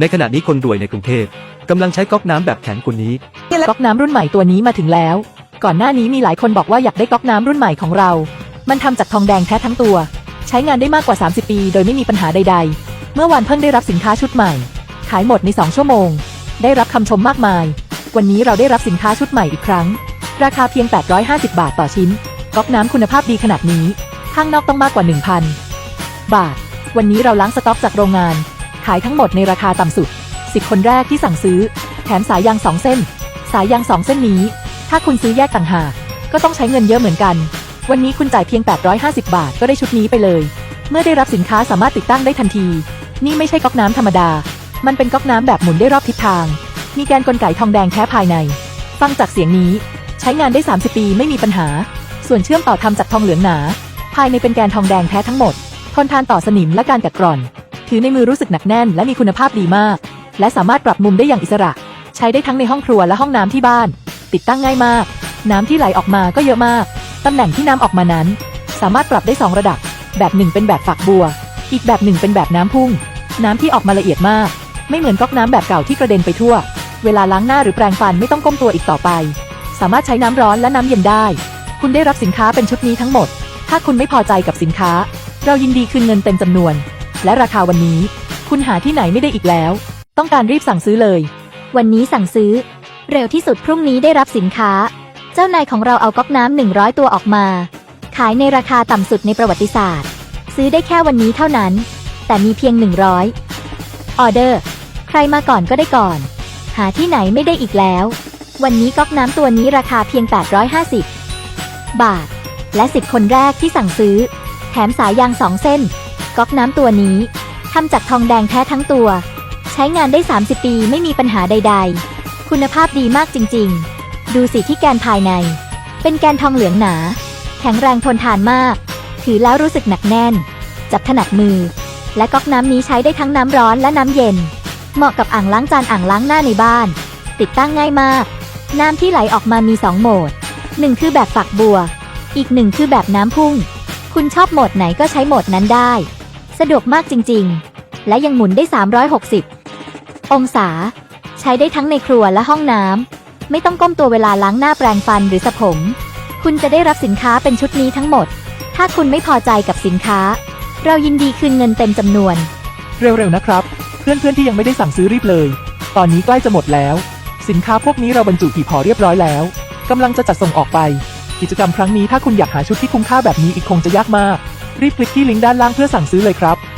ในขณะนี้คนรวยในกรุงเทพกำลังใช้ก๊อกน้ำแบบแข็งกว่านี้ ก๊อกน้ำรุ่นใหม่ตัวนี้มาถึงแล้ว ก่อนหน้านี้มีหลายคนบอกว่าอยากได้ก๊อกน้ำรุ่นใหม่ของเรา มันทำจากทองแดงแท้ทั้งตัว ใช้งานได้มากกว่า 30 ปี โดยไม่มีปัญหาใด ๆ เมื่อวานเพิ่งได้รับสินค้าชุดใหม่ ขายหมดใน 2 ชั่วโมง ได้รับคำชมมากมาย วันนี้เราได้รับสินค้าชุดใหม่อีกครั้ง ราคาเพียง 850 บาทต่อชิ้น ก๊อกน้ำคุณภาพดีขนาดนี้ ข้างนอกต้องมากกว่า 1,000 บาท วันนี้เราล้างสต็อกจากโรงงาน ขายทั้งหมดในราคาต่ำสุด 10 คนแรกที่สั่งซื้อ แถมสายยาง2เส้น สายยาง2เส้นนี้ ถ้าคุณซื้อแยกต่างหากก็ต้องใช้เงินเยอะเหมือนกัน วันนี้คุณจ่ายเพียง 850 บาทก็ได้ชุดนี้ไปเลย เมื่อได้รับสินค้าสามารถติดตั้งได้ทันที นี่ไม่ใช่ก๊อกน้ำธรรมดา มันเป็นก๊อกน้ำแบบหมุนได้รอบทิศทาง มีแกนกลไกทองแดงแท้ภายใน ฟังจากเสียงนี้ ใช้งานได้ 30 ปีไม่มีปัญหา ส่วนเชื่อมต่อทำจากทองเหลืองหนา ภายในเป็นแกนทองแดงแท้ทั้งหมด ทนทานต่อสนิมและการกัดกร่อน ถือในมือรู้สึกหนักแน่นและมีคุณภาพดีมาก และสามารถปรับมุมได้อย่างอิสระ ใช้ได้ทั้งในห้องครัวและห้องน้ำที่บ้าน ติดตั้งง่ายมาก น้ำที่ไหลออกมาก็เยอะมากตำแหน่งที่น้ำออกมานั้น สามารถปรับได้ 2 ระดับ แบบหนึ่งเป็นแบบฝักบัว อีกแบบหนึ่งเป็นแบบน้ำพุ่ง น้ำที่ออกมาละเอียดมาก ไม่เหมือนก๊อกน้ำแบบเก่าที่กระเด็นไปทั่ว เวลาล้างหน้าหรือแปรงฟันไม่ต้องก้มตัวอีกต่อไป สามารถใช้น้ำร้อนและน้ำเย็นได้ คุณได้รับสินค้าเป็นชุดนี้ทั้งหมด ถ้าคุณไม่พอใจกับสินค้า เรายินดีคืนเงินเต็มจำนวน และราคาวันนี้ คุณหาที่ไหนไม่ได้อีกแล้ว ต้องการรีบสั่งซื้อเลย วันนี้สั่งซื้อ เร็วที่สุดพรุ่งนี้ได้รับสินค้า เจ้านายของเราเอาก๊อกน้ำ100ตัวออกมา ขายในราคาต่ำสุดในประวัติศาสตร์ ซื้อได้แค่วันนี้เท่านั้น แต่มีเพียง100อยออเดอร์ ใครมาก่อนก็ได้ก่อน หาที่ไหนไม่ได้อีกแล้ว วันนี้ก๊อกน้ำตัวนี้ราคาเพียง 850 บาท และ10คนแรกที่สั่งซื้อ แถมสายยาง2เส้น ก๊อกน้ำตัวนี้ทำจากทองแดงแท้ทั้งตัว ใช้งานได้ 30 ปีไม่มีปัญหาใด ๆ คุณภาพดีมากจริง ๆ ดูสีที่แกนภายใน เป็นแกนทองเหลืองหนา แข็งแรงทนทานมาก ถือแล้วรู้สึกหนักแน่น จับถนัดมือ และก๊อกน้ำนี้ใช้ได้ทั้งน้ำร้อนและน้ำเย็น เหมาะกับอ่างล้างจานอ่างล้างหน้าในบ้าน ติดตั้งง่ายมาก น้ำที่ไหลออกมามี 2 โหมดหนึ่งคือแบบฝักบัว อีกหนึ่งคือแบบน้ำพุ่ง คุณชอบโหมดไหนก็ใช้โหมดนั้นได้ สะดวกมากจริงๆ และยังหมุนได้ 360 องศา ใช้ได้ทั้งในครัวและห้องน้ำ ไม่ต้องก้มตัวเวลาล้างหน้าแปรงฟันหรือสระผม คุณจะได้รับสินค้าเป็นชุดนี้ทั้งหมด ถ้าคุณไม่พอใจกับสินค้า เรายินดีคืนเงินเต็มจำนวน เร็วๆนะครับ เพื่อนๆที่ยังไม่ได้สั่งซื้อรีบเลย ตอนนี้ใกล้จะหมดแล้ว สินค้าพวกนี้เราบรรจุหีบห่อเรียบร้อยแล้วกำลังจะจัดส่งออกไป กิจกรรมครั้งนี้ถ้าคุณอยากหาชุดที่คุ้มค่าแบบนี้อีกคงจะยากมาก รีบคลิกที่ลิงก์ด้านล่างเพื่อสั่งซื้อเลยครับ